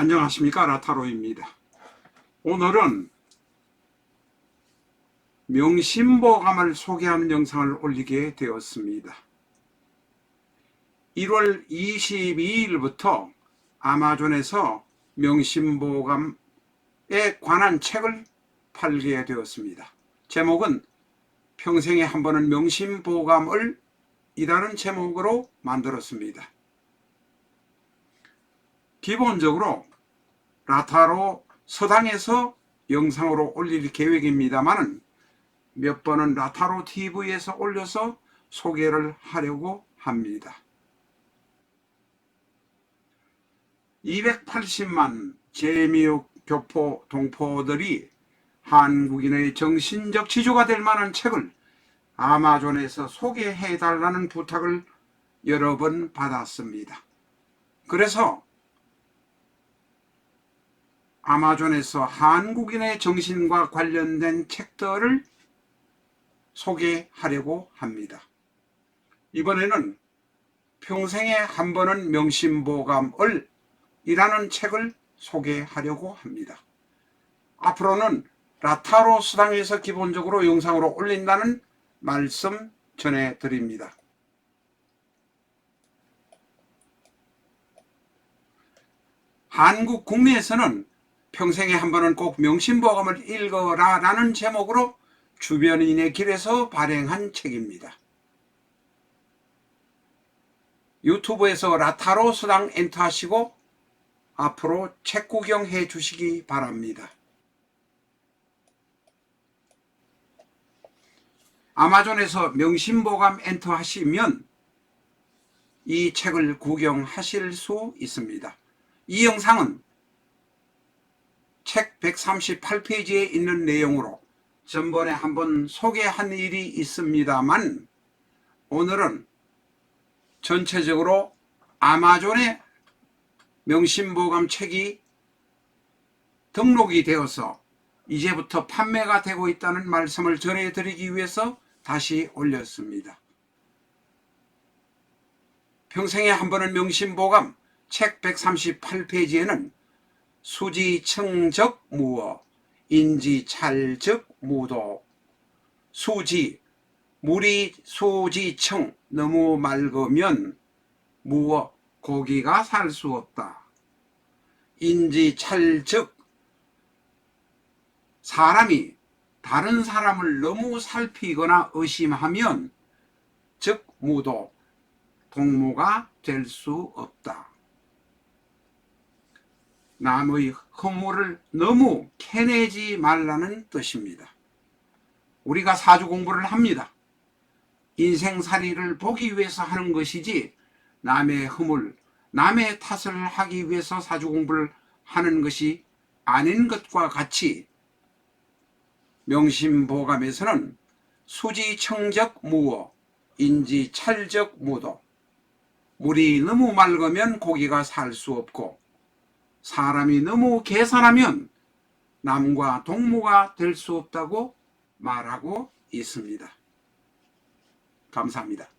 안녕하십니까 라타로입니다. 오늘은 명심보감을 소개하는 영상을 올리게 되었습니다. 1월 22일부터 아마존에서 명심보감에 관한 책을 팔게 되었습니다. 제목은 평생에 한 번은 명심보감을 이라는 제목으로 만들었습니다. 기본적으로 라타로 서당에서 영상으로 올릴 계획입니다만은 몇 번은 라타로 TV에서 올려서 소개를 하려고 합니다. 280만 재미육 교포 동포들이 한국인의 정신적 지주가 될 만한 책을 아마존에서 소개해 달라는 부탁을 여러 번 받았습니다. 그래서 아마존에서 한국인의 정신과 관련된 책들을 소개하려고 합니다. 이번에는 평생에 한 번은 명심보감을 이라는 책을 소개하려고 합니다. 앞으로는 라타로 수당에서 기본적으로 영상으로 올린다는 말씀 전해드립니다. 한국 국내에서는 평생에 한 번은 꼭 명심보감을 읽어라 라는 제목으로 주변인의 길에서 발행한 책입니다. 유튜브에서 라타로 수당 엔터하시고 앞으로 책 구경해 주시기 바랍니다. 아마존에서 명심보감 엔터하시면 이 책을 구경하실 수 있습니다. 이 영상은 책 138페이지에 있는 내용으로 전번에 한번 소개한 일이 있습니다만 오늘은 전체적으로 아마존에 명심보감 책이 등록이 되어서 이제부터 판매가 되고 있다는 말씀을 전해드리기 위해서 다시 올렸습니다. 평생에 한 번은 명심보감 책 138페이지에는 수지청적 무어 인지찰적 무도 수지 물이 수지청 너무 맑으면 무어 고기가 살 수 없다. 인지찰적 사람이 다른 사람을 너무 살피거나 의심하면 즉 무도 동무가 될 수 없다. 남의 허물을 너무 캐내지 말라는 뜻입니다. 우리가 사주 공부를 합니다. 인생살이를 보기 위해서 하는 것이지 남의 허물, 남의 탓을 하기 위해서 사주 공부를 하는 것이 아닌 것과 같이 명심보감에서는 수지청적 무어, 인지찰적 무도, 물이 너무 맑으면 고기가 살 수 없고 사람이 너무 계산하면 남과 동무가 될 수 없다고 말하고 있습니다. 감사합니다.